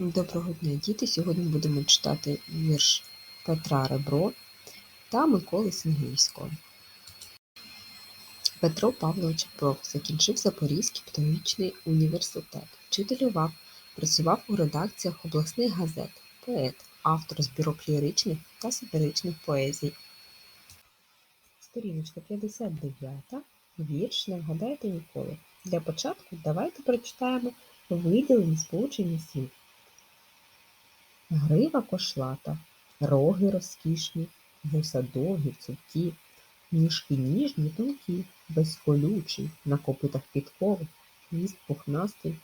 Доброго дня, діти! Сьогодні будемо читати вірш Петра Ребро та Миколи Сінгівського. Петро Павлович Ребров закінчив Запорізький педагогічний університет, вчителював, працював у редакціях обласних газет, поет, автор збірок ліричних та сатиричних поезій. Сторіночка 59, вірш Не вгадайте ніколи. Для початку давайте прочитаємо виділені сполучені слів. Грива кошлата, роги розкішні, вуса довгі, цупкі, ніжки ніжні, тонкі, безколючий, на копитах підкови, хвіст пухнастий.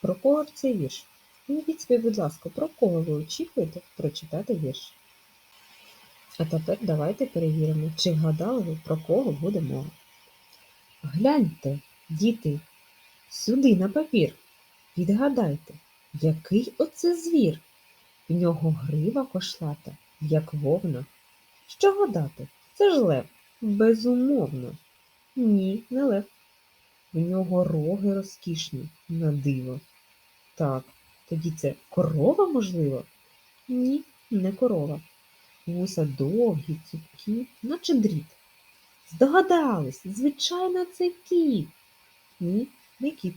Про кого ж цей вірш? Уявіть собі, будь ласка, про кого ви очікуєте прочитати вірш? А тепер давайте перевіримо, чи вгадали ви, про кого буде мова. Гляньте, діти, сюди на папір. Відгадайте, який оце звір? В нього грива кошлата, як вовна. Що гадати? Це ж лев. Безумовно. Ні, не лев. В нього роги розкішні, на диво. Так, тоді це корова, можливо? Ні, не корова. Вуса довгі, цупкі, наче дріт. Здогадались, звичайно, це кіт. Ні, не кіт.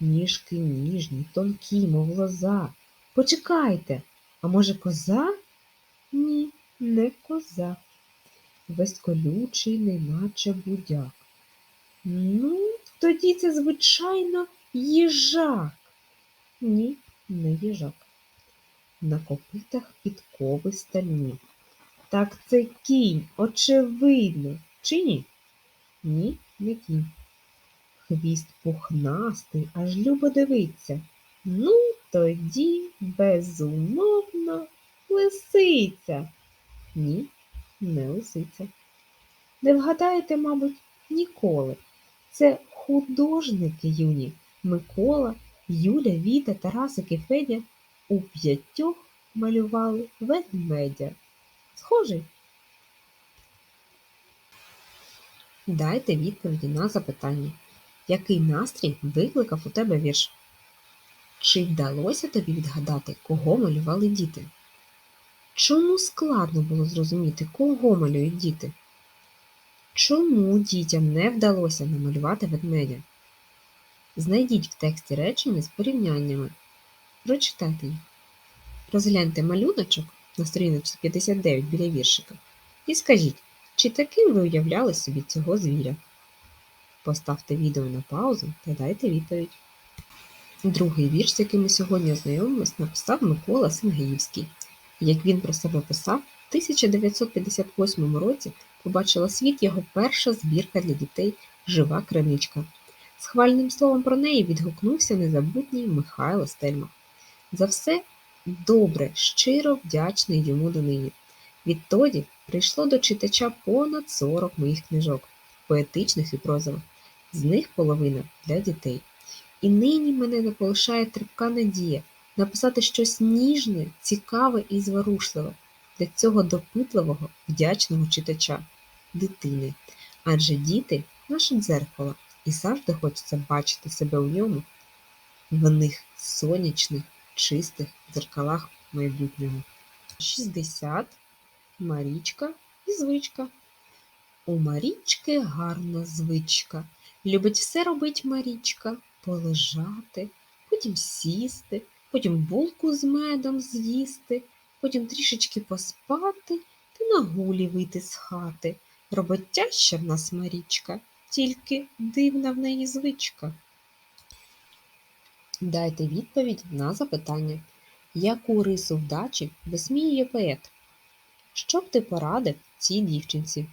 Ніжки ніжні, тонкі, мов лоза. Почекайте, а може коза? Ні, не коза. Весь колючий, неначе будяк. Ну, тоді це, звичайно, їжак. Ні, не їжак. На копитах підкови стальні. Так це кінь, очевидно, чи ні? Ні, не кінь. Хвіст пухнастий, аж любо дивиться. Ну, тоді, безумовно, лисиця. Ні, не лисиця. Не вгадаєте, мабуть, ніколи. Це художники юні Микола, Юля, Віта, Тарасик і Федя у п'ятьох малювали ведмедя. Схожий? Дайте відповіді на запитання. Який настрій викликав у тебе вірш? Чи вдалося тобі відгадати, кого малювали діти? Чому складно було зрозуміти, кого малюють діти? Чому дітям не вдалося намалювати ведмедя? Знайдіть в тексті речення з порівняннями. Прочитайте їх. Розгляньте малюночок на сторіночці 59 біля віршика і скажіть, чи таким ви уявляли собі цього звіря? Поставте відео на паузу та дайте відповідь. Другий вірш, з яким ми сьогодні ознайомимось, написав Микола Сингеївський. Як він про себе писав, в 1958 році побачила світ його перша збірка для дітей Жива криничка. Схвальним словом про неї відгукнувся незабутній Михайло Стельмах. За все добре, щиро вдячний йому донині. Відтоді прийшло до читача понад 40 моїх книжок, поетичних і прозових, з них половина для дітей. І нині мене не полишає трипка надія написати щось ніжне, цікаве і зворушливе для цього допитливого, вдячного читача, дитини. Адже діти наше дзеркало, і завжди хочеться бачити себе у ньому, в них сонячних, чистих дзеркалах майбутнього. 60. Марічка і звичка. У Марічки гарна звичка. Любить все робить Марічка полежати, потім сісти, потім булку з медом з'їсти, потім трішечки поспати та на гулі вийти з хати. Роботяща в нас Марічка, тільки дивна в неї звичка. Дайте відповідь на запитання, яку рису вдачі висміює поет? Що б ти порадив цій дівчинці?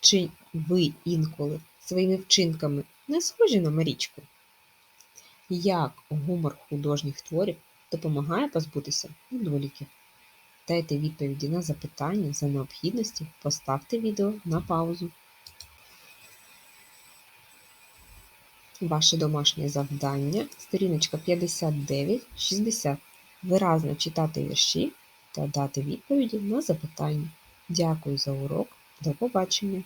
Чи ви інколи своїми вчинками не схожі на Марічку? Як гумор художніх творів допомагає позбутися недоліків? Дайте відповіді на запитання за необхідності, поставте відео на паузу. Ваше домашнє завдання, сторіночка 59-60. Виразно читати вірші та дати відповіді на запитання. Дякую за урок. До побачення!